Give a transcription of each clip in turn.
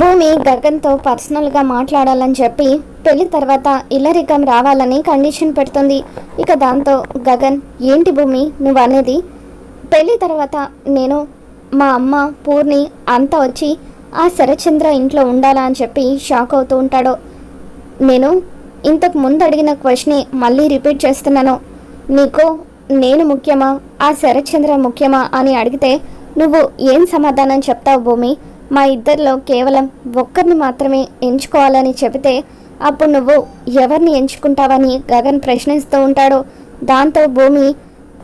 భూమి గగన్తో పర్సనల్గా మాట్లాడాలని చెప్పి పెళ్ళి తర్వాత ఇల్లరికం రావాలని కండిషన్ పెడుతుంది. ఇక దాంతో గగన్ ఏంటి భూమి నువ్వు అనేది పెళ్ళి తర్వాత నేను మా అమ్మ పూర్ణి అంతా వచ్చి ఆ శరచంద్ర ఇంట్లో ఉండాలా అని చెప్పి షాక్ అవుతూ ఉంటాడు. నేను ఇంతకు ముందు అడిగిన క్వశ్చన్ మళ్ళీ రిపీట్ చేస్తున్నాను. నీకు నేను ముఖ్యమా? ఆ శరచంద్ర ముఖ్యమా? అని అడిగితే నువ్వు ఏం సమాధానం చెప్తావు భూమి? మా ఇద్దరిలో కేవలం ఒక్కరిని మాత్రమే ఎంచుకోవాలని చెబితే అప్పుడు నువ్వు ఎవరిని ఎంచుకుంటావని గగన్ ప్రశ్నిస్తూ ఉంటాడు. దాంతో భూమి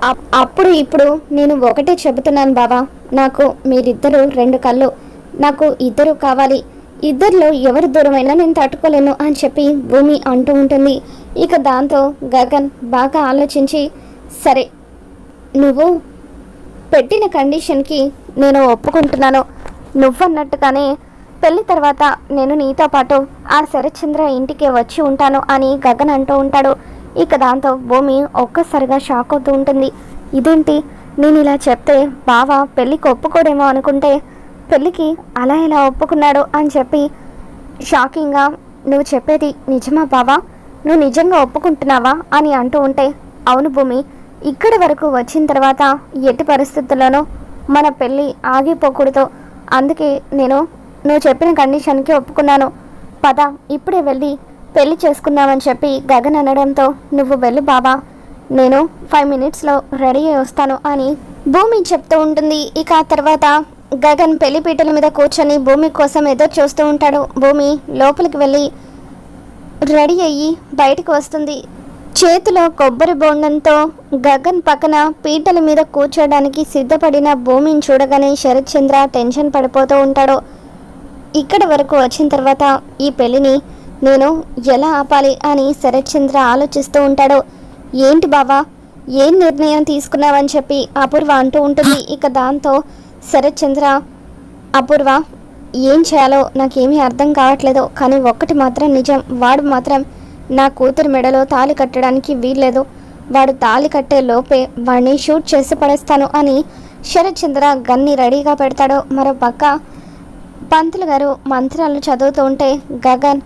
"అప్- అప్పుడు ఇప్పుడు నేను ఒకటే చెబుతున్నాను బావా. నాకు మీరిద్దరూ రెండు కళ్ళు. నాకు ఇద్దరు కావాలి. ఇద్దరిలో ఎవరు దూరమైనా నేను తట్టుకోలేను అని చెప్పి భూమి అంటూ ఉంటుంది. ఇక దాంతో గగన్ బాగా ఆలోచించి సరే నువ్వు పెట్టిన కండిషన్కి నేను ఒప్పుకుంటున్నాను. నువ్వన్నట్టుగానే పెళ్ళి తర్వాత నేను నీతో పాటు ఆ శరత్చంద్ర ఇంటికి వచ్చి ఉంటాను అని గగన్ అంటూ ఉంటాడు. ఇక దాంతో భూమి ఒక్కసారిగా షాక్ అవుతూ ఉంటుంది. ఇదేంటి? నేను ఇలా చెప్తే బావ పెళ్ళికి ఒప్పుకోడేమో అనుకుంటే పెళ్ళికి అలా ఇలా ఒప్పుకున్నాడు అని చెప్పి షాకింగ్గా నువ్వు చెప్పేది నిజమా బావా? నువ్వు నిజంగా ఒప్పుకుంటున్నావా? అని అంటూ ఉంటే అవును భూమి ఇక్కడి వరకు వచ్చిన తర్వాత ఎట్టి పరిస్థితుల్లోనూ మన పెళ్ళి ఆగిపోకూడదు. అందుకే నేను నువ్వు చెప్పిన కండిషన్కి ఒప్పుకున్నాను. పద ఇప్పుడే వెళ్ళి పెళ్ళి చేసుకుందామని చెప్పి గగన్ అనడంతో నువ్వు వెళ్ళు బాబా నేను ఫైవ్ మినిట్స్లో రెడీ అయి వస్తాను అని భూమి చెప్తూ ఉంటుంది. ఇక ఆ తర్వాత గగన్ పెళ్ళి పీటల మీద కూర్చొని భూమి కోసం ఎదురు చూస్తూ ఉంటాడు. భూమి లోపలికి వెళ్ళి రెడీ అయ్యి బయటకు వస్తుంది. చేతిలో కొబ్బరి బోండంతో గగన్ పక్కన పీటల మీద కూర్చోడానికి సిద్ధపడిన భూమిని చూడగానే శరత్ చంద్ర టెన్షన్ పడిపోతూ ఉంటాడు. ఇక్కడ వరకు వచ్చిన తర్వాత ఈ పెళ్ళిని నేను ఎలా ఆపాలి అని శరత్ చంద్ర ఆలోచిస్తూ ఉంటాడు. ఏంటి బావా ఏం నిర్ణయం తీసుకున్నావని చెప్పి అపూర్వ అంటూ ఉంటుంది. ఇక దాంతో శరత్ చంద్ర అపూర్వ ఏం చేయాలో నాకేమీ అర్థం కావట్లేదు. కానీ ఒక్కటి మాత్రం నిజం వాడు మాత్రం నా కూతురు మెడలో తాళి కట్టడానికి వీల్లేదు. వాడు తాళి కట్టే లోపే వాడిని షూట్ చేసి పడేస్తాను అని శరత్చంద్ర గన్ని రెడీగా పెడతాడు మరో పక్క. పంతులు గారు మంత్రాలు చదువుతూ ఉంటే గగన్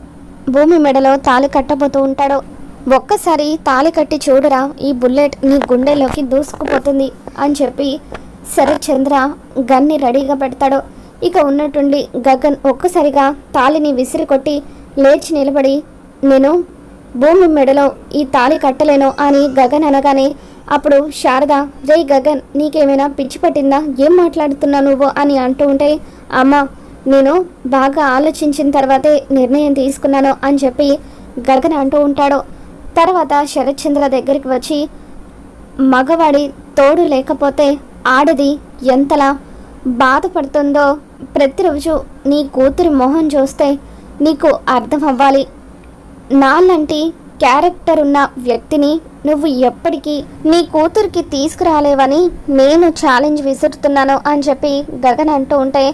భూమి మెడలో తాళి కట్టబోతూ ఉంటాడు. ఒక్కసారి తాళి కట్టి చూడరా ఈ బుల్లెట్ నీ గుండెలోకి దూసుకుపోతుంది అని చెప్పి శరత్చంద్ర గన్ని రెడీగా పెడతాడు. ఇక ఉన్నట్టుండి గగన్ ఒక్కసారిగా తాళిని విసిరి కొట్టి లేచి నిలబడి నేను భూమి మెడలో ఈ తాళి కట్టలేను అని గగన్ అనగానే అప్పుడు శారద రే గగన్ నీకేమైనా పిచ్చి పట్టిందా? ఏం మాట్లాడుతున్నా నువ్వు? అని అంటూ ఉంటే అమ్మ నేను బాగా ఆలోచించిన తర్వాతే నిర్ణయం తీసుకున్నాను అని చెప్పి గగన్ అంటూ ఉంటాడు. తర్వాత శరత్చంద్ర దగ్గరికి వచ్చి మగవాడి తోడు లేకపోతే ఆడది ఎంతలా బాధపడుతుందో ప్రతిరోజు నీ కూతురి మొహం చూస్తే నీకు అర్థం అవ్వాలి. నాలాంటి క్యారెక్టర్ ఉన్న వ్యక్తిని నువ్వు ఎప్పటికీ నీ కూతురికి తీసుకురాలేవని నేను ఛాలెంజ్ విసురుతున్నాను అని చెప్పి గగన్ అంటూ ఉంటే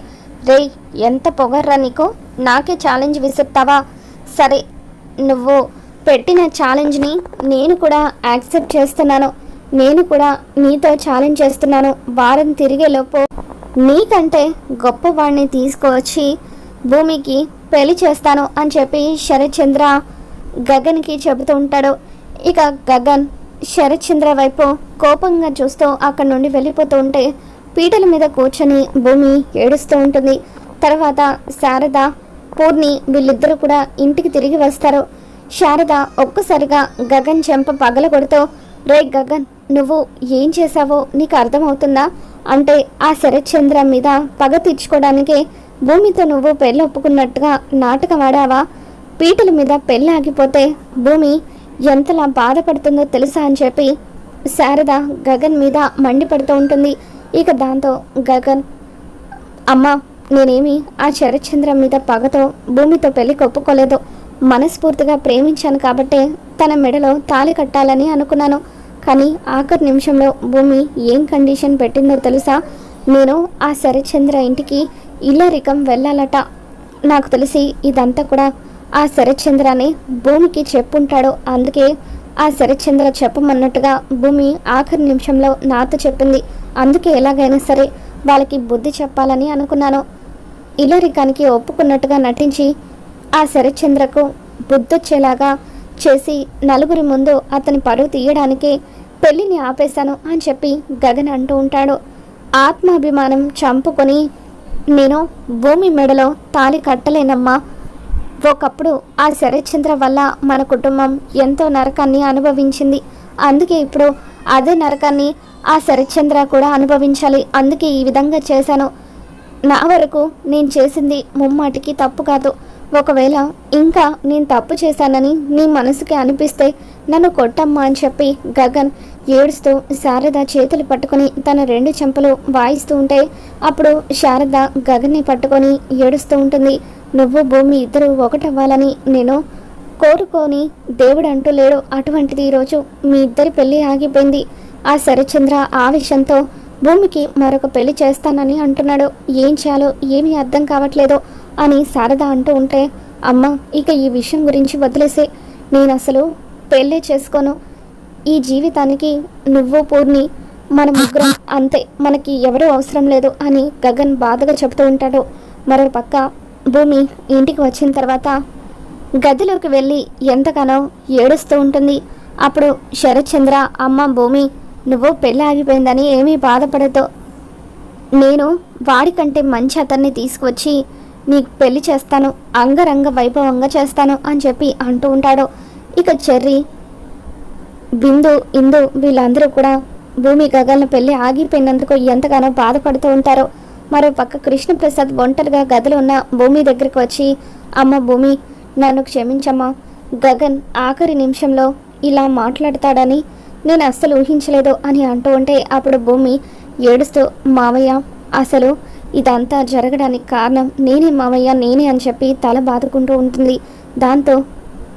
రేయ్ ఎంత పొగర్రా నీకు? నాకే ఛాలెంజ్ విసురుతావా? సరే నువ్వు పెట్టిన ఛాలెంజ్ని నేను కూడా యాక్సెప్ట్ చేస్తున్నాను. నేను కూడా నీతో ఛాలెంజ్ చేస్తున్నాను. వారం తిరిగేలోపు నీకంటే గొప్పవాడిని తీసుకువచ్చి భూమికి పెళ్ళి చేస్తాను అని చెప్పి శరత్చంద్ర గగన్కి చెబుతూ ఉంటాడు. ఇక గగన్ శరత్చంద్ర వైపు కోపంగా చూస్తూ అక్కడి నుండి వెళ్ళిపోతూ ఉంటే పీటల మీద కూర్చొని భూమి ఏడుస్తూ ఉంటుంది. తర్వాత శారద పూర్ణి వీళ్ళిద్దరూ కూడా ఇంటికి తిరిగి వస్తారు. శారద ఒక్కసారిగా గగన్ చెంప పగల కొడుతూ రే గగన్ నువ్వు ఏం చేశావో నీకు అర్థమవుతుందా? అంటే ఆ శరత్చంద్ర మీద పగ తీర్చుకోవడానికే భూమితో నువ్వు పెళ్ళి ఒప్పుకున్నట్టుగా నాటకం ఆడావా? పీటల మీద పెళ్ళి ఆగిపోతే భూమి ఎంతలా బాధపడుతుందో తెలుసా అని చెప్పి శారద గగన్ మీద మండిపడుతూ ఉంటుంది. ఇక దాంతో గగన్ అమ్మ నేనేమి ఆ శరత్చంద్ర మీద పగతో భూమితో పెళ్ళి ఒప్పుకోలేదు మనస్ఫూర్తిగా ప్రేమించాను కాబట్టే తన మెడలో తాళి కట్టాలని అనుకున్నాను. కానీ ఆఖరి నిమిషంలో భూమి ఏం కండిషన్ పెట్టిందో తెలుసా? నేను ఆ శరత్చంద్ర ఇంటికి ఇల్లరికం వెళ్ళాలట. నాకు తెలిసి ఇదంతా కూడా ఆ శరత్చంద్రని భూమికి చెప్పుంటాడు. అందుకే ఆ శరత్చంద్ర చెప్పమన్నట్టుగా భూమి ఆఖరి నిమిషంలో నాతో చెప్పింది. అందుకే ఎలాగైనా సరే వాళ్ళకి బుద్ధి చెప్పాలని అనుకున్నాను. ఇల్లరికానికి ఒప్పుకున్నట్టుగా నటించి ఆ శరత్చంద్రకు బుద్ధొచ్చేలాగా చేసి నలుగురి ముందు అతని పరువు తీయడానికి పెళ్ళిని ఆపేశాను అని చెప్పి గగన్ అంటూ ఉంటాడు. ఆత్మాభిమానం చంపుకొని నేను భూమి మెడలో తాలి కట్టలేనమ్మా. ఒకప్పుడు ఆ శరత్చంద్ర వల్ల మన కుటుంబం ఎంతో నరకాన్ని అనుభవించింది. అందుకే ఇప్పుడు అదే నరకాన్ని ఆ శరత్చంద్ర కూడా అనుభవించాలి. అందుకే ఈ విధంగా చేశాను. నా వరకు నేను చేసింది ముమ్మాటికి తప్పు కాదు. ఒకవేళ ఇంకా నేను తప్పు చేశానని నీ మనసుకి అనిపిస్తే నన్ను కొట్టమ్మా అని చెప్పి గగన్ ఏడుస్తూ శారద చేతులు పట్టుకొని తన రెండు చెంపలు వాయిస్తూ ఉంటే అప్పుడు శారద గగన్ని పట్టుకొని ఏడుస్తూ ఉంటుంది. నువ్వు భూమి ఇద్దరు ఒకటవ్వాలని నేను కోరుకొని దేవుడు అంటూ లేడు అటువంటిది ఈరోజు మీ ఇద్దరి పెళ్ళి ఆగిపోయింది. ఆ శరచంద్ర ఆవేశంతో భూమికి మరొక పెళ్ళి చేస్తానని అంటున్నాడు. ఏం చేయాలో ఏమీ అర్థం కావట్లేదు అని శారద అంటూ ఉంటే అమ్మ ఇక ఈ విషయం గురించి వదిలేసే. నేను అసలు పెళ్ళే చేసుకోను. ఈ జీవితానికి నువ్వు పూర్ణి మన ముగ్గురం అంతే. మనకి ఎవరూ అవసరం లేదు అని గగన్ బాధగా చెబుతూ ఉంటాడు. మరో పక్క భూమి ఇంటికి వచ్చిన తర్వాత గదిలోకి వెళ్ళి ఎంతగానో ఏడుస్తూ ఉంటుంది. అప్పుడు శరత్చంద్ర అమ్మ భూమి నువ్వు పెళ్ళి ఆగిపోయిందని ఏమీ బాధపడదు నేను వాడికంటే మంచి అతన్ని తీసుకువచ్చి నీకు పెళ్ళి చేస్తాను. అంగరంగ వైభవంగా చేస్తాను అని చెప్పి అంటూ ఉంటాడు. ఇక చెర్రి బిందు ఇందు వీళ్ళందరూ కూడా భూమి గగల్ని పెళ్ళి ఆగిపోయినందుకు ఎంతగానో బాధపడుతూ ఉంటారో. మరో పక్క కృష్ణప్రసాద్ ఒంటరిగా గదిలో ఉన్న భూమి దగ్గరికి వచ్చి అమ్మ భూమి నన్ను క్షమించమ్మా. గగన్ ఆఖరి నిమిషంలో ఇలా మాట్లాడతాడని నేను అస్సలు ఊహించలేదు అని అంటూ ఉంటే అప్పుడు భూమి ఏడుస్తూ మావయ్య అసలు ఇదంతా జరగడానికి కారణం నేనే మావయ్య నేనే అని చెప్పి తల బాదుకుంటూ ఉంటుంది. దాంతో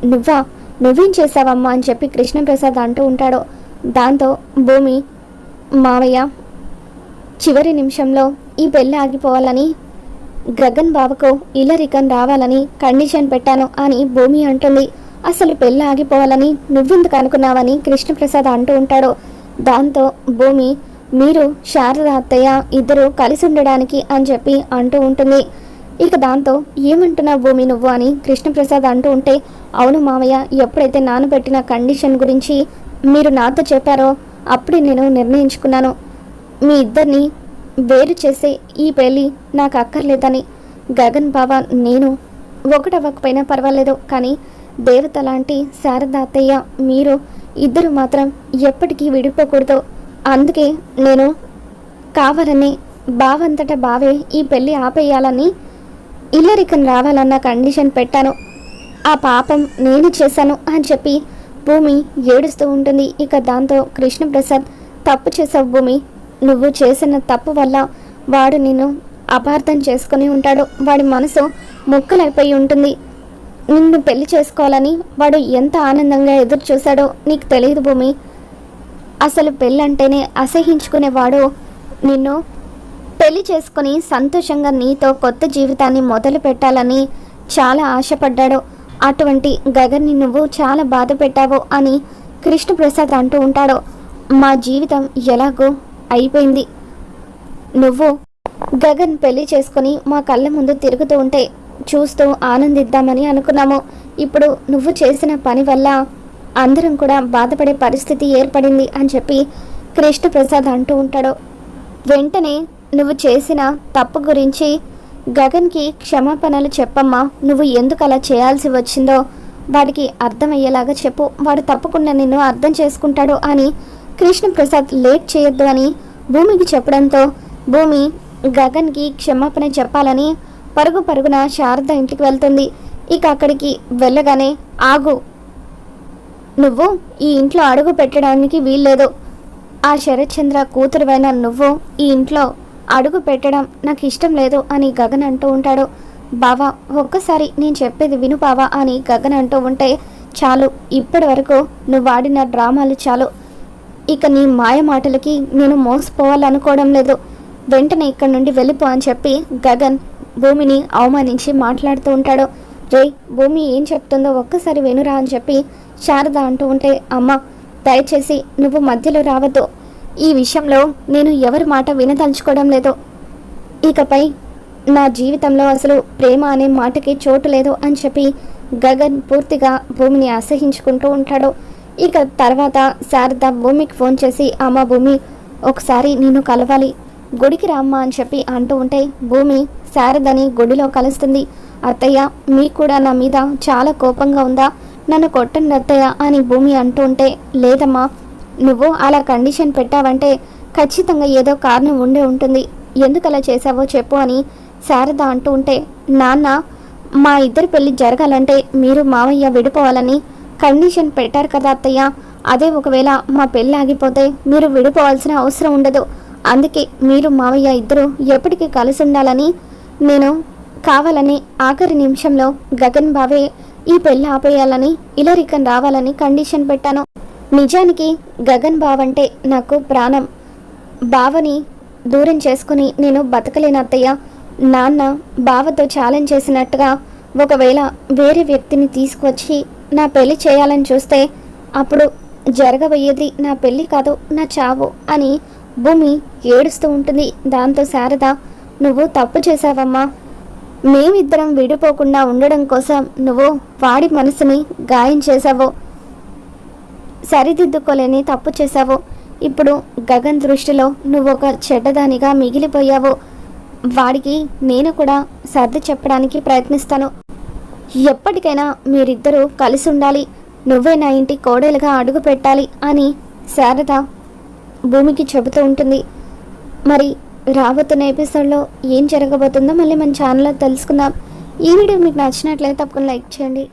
నువ్వా? నువ్వేం చేసావమ్మా అని చెప్పి కృష్ణప్రసాద్ అంటూ ఉంటాడు. దాంతో భూమి మావయ్య చివరి నిమిషంలో ఈ పెళ్ళి ఆగిపోవాలని గగన్ బాబుకు ఇలరికన్ రావాలని కండిషన్ పెట్టాను అని భూమి అంటుంది. అసలు పెళ్ళి ఆగిపోవాలని నువ్వెందుకు అనుకున్నావని కృష్ణప్రసాద్ అంటూ ఉంటాడు. దాంతో భూమి మీరు శారద అత్తయ్య ఇద్దరు కలిసి ఉండడానికి అని చెప్పి అంటూ ఉంటుంది. ఇక దాంతో ఏమంటున్నావు భూమి నువ్వు అని కృష్ణప్రసాద్ అంటూ ఉంటే అవును మామయ్య ఎప్పుడైతే నాన్న పెట్టిన కండిషన్ గురించి మీరు నాతో చెప్పారో అప్పుడే నేను నిర్ణయించుకున్నాను. మీ ఇద్దరిని వేరు చేసే ఈ పెళ్ళి నాకు అక్కర్లేదని. గగన్ బావ నేను ఒకటవ్వకపోయినా పర్వాలేదు కానీ దేవత లాంటి శారద అత్తయ్య మీరు ఇద్దరు మాత్రం ఎప్పటికీ విడిపోకూడదు. అందుకే నేను కావాలని బావంతట బావే ఈ పెళ్ళి ఆపేయాలని ఇల్లరికన్ రావాలన్న కండిషన్ పెట్టాను. ఆ పాపం నేను చేశాను అని చెప్పి భూమి ఏడుస్తూ ఉంటుంది. ఇక దాంతో కృష్ణప్రసాద్ తప్పు చేసావు భూమి. నువ్వు చేసిన తప్పు వల్ల వాడు నిన్ను అపార్థం చేసుకుని ఉంటాడు. వాడి మనసు ముక్కలైపోయి ఉంటుంది. నిన్ను పెళ్ళి చేసుకోవాలని వాడు ఎంత ఆనందంగా ఎదురు చూశాడో నీకు తెలియదు భూమి. అసలు పెళ్ళంటేనే అసహించుకునేవాడు నిన్ను పెళ్ళి చేసుకుని సంతోషంగా నీతో కొత్త జీవితాన్ని మొదలు పెట్టాలని చాలా ఆశపడ్డాడు. అటువంటి గగన్ని నువ్వు చాలా బాధ పెట్టావు అని కృష్ణప్రసాద్ అంటూ ఉంటాడు. మా జీవితం ఎలాగో అయిపోయింది. నువ్వు గగన్ పెళ్ళి చేసుకుని మా కళ్ళ ముందు తిరుగుతూ ఉంటే చూస్తూ ఆనందిద్దామని అనుకున్నాము. ఇప్పుడు నువ్వు చేసిన పని వల్ల అందరం కూడా బాధపడే పరిస్థితి ఏర్పడింది అని చెప్పి కృష్ణప్రసాద్ అంటూ ఉంటాడు. వెంటనే నువ్వు చేసిన తప్పు గురించి గగన్కి క్షమాపణలు చెప్పమ్మా. నువ్వు ఎందుకు అలా చేయాల్సి వచ్చిందో వాడికి అర్థమయ్యేలాగా చెప్పు. వాడు తప్పకుండా నిన్ను అర్థం చేసుకుంటాడు అని కృష్ణప్రసాద్ లేట్ చేయొద్దు అని భూమికి చెప్పడంతో భూమి గగన్కి క్షమాపణ చెప్పాలని పరుగు పరుగున శారద ఇంటికి వెళ్తుంది. ఇక అక్కడికి వెళ్ళగానే ఆగు. నువ్వు ఈ ఇంట్లో అడుగు పెట్టడానికి వీల్లేదు. ఆ శరత్చంద్ర కూతురువైన నువ్వు ఈ ఇంట్లో అడుగు పెట్టడం నాకు ఇష్టం లేదు అని గగన్ అంటూ ఉంటాడు. బావా ఒక్కసారి నేను చెప్పేది విను బావా అని గగన్ అంటూ ఉంటే చాలు ఇప్పటి వరకు నువ్వు ఆడిన డ్రామాలు చాలు. ఇక నీ మాయ మాటలకి నేను మోసపోవాలనుకోవడం లేదు. వెంటనే ఇక్కడి నుండి వెళ్ళిపో అని చెప్పి గగన్ భూమిని అవమానించి మాట్లాడుతూ ఉంటాడు. రే భూమి ఏం చెప్తుందో ఒక్కసారి వినురా అని చెప్పి శారద అంటూ ఉంటే అమ్మ దయచేసి నువ్వు మధ్యలో రావద్దు. ఈ విషయంలో నేను ఎవరి మాట వినదలుచుకోవడం లేదు. ఇకపై నా జీవితంలో అసలు ప్రేమ అనే మాటకి చోటు లేదు అని చెప్పి గగన్ పూర్తిగా భూమిని అసహించుకుంటూ ఉంటాడు. ఇక తర్వాత శారద భూమికి ఫోన్ చేసి అమ్మ భూమి ఒకసారి నేను కలవాలి. గుడికి రామ్మా అని చెప్పి అంటూ ఉంటే భూమి శారదని గుడిలో కలుస్తుంది. అత్తయ్య మీకు కూడా నా మీద చాలా కోపంగా ఉందా? నన్ను కొట్టండి అత్తయ్య అని భూమి అంటూ ఉంటే లేదమ్మా నువ్వు అలా కండిషన్ పెట్టావంటే ఖచ్చితంగా ఏదో కారణం ఉండే ఉంటుంది. ఎందుకు అలా చేసావో చెప్పు అని శారద అంటూ ఉంటే నాన్న మా ఇద్దరి పెళ్ళి జరగాలంటే మీరు మావయ్య విడిపోవాలని కండిషన్ పెట్టారు కదా అత్తయ్య. అదే ఒకవేళ మా పెళ్ళి ఆగిపోతే మీరు విడిపోవాల్సిన అవసరం ఉండదు. అందుకే మీరు మావయ్య ఇద్దరు ఎప్పటికీ కలిసి ఉండాలని నేను కావాలని ఆఖరి నిమిషంలో గగన్ బావే ఈ పెళ్ళి ఆపేయాలని ఇలరికన్ రావాలని కండిషన్ పెట్టాను. నిజానికి గగన్ బావంటే నాకు ప్రాణం. బావని దూరం చేసుకుని నేను బతకలేని అత్తయ్య. నాన్న బావతో ఛాలెంజ్ చేసినట్టుగా ఒకవేళ వేరే వ్యక్తిని తీసుకొచ్చి నా పెళ్ళి చేయాలని చూస్తే అప్పుడు జరగబోయేది నా పెళ్ళి కాదు నా చావు అని భూమి ఏడుస్తూ ఉంటుంది. దాంతో శారద నువ్వు తప్పు చేశావమ్మా. మేమిద్దరం విడిపోకుండా ఉండడం కోసం నువ్వు వాడి మనసుని గాయం చేశావు. సరిదిద్దుకోలేని తప్పు చేశావు. ఇప్పుడు గగన్ దృష్టిలో నువ్వు ఒక చెడ్డదానిగా మిగిలిపోయావు. వాడికి నేను కూడా సర్ది చెప్పడానికి ప్రయత్నిస్తాను. ఎప్పటికైనా మీరిద్దరూ కలిసి ఉండాలి. నువ్వే నా ఇంటి కోడలుగా అడుగు పెట్టాలి అని శారద భూమికి చెబుతూ ఉంటుంది. మరి రాబోతున్న ఎపిసోడ్లో ఏం జరగబోతుందో మళ్ళీ మన ఛానల్లో తెలుసుకుందాం. ఈ వీడియో మీకు నచ్చినట్లయితే తప్పకుండా లైక్ చేయండి.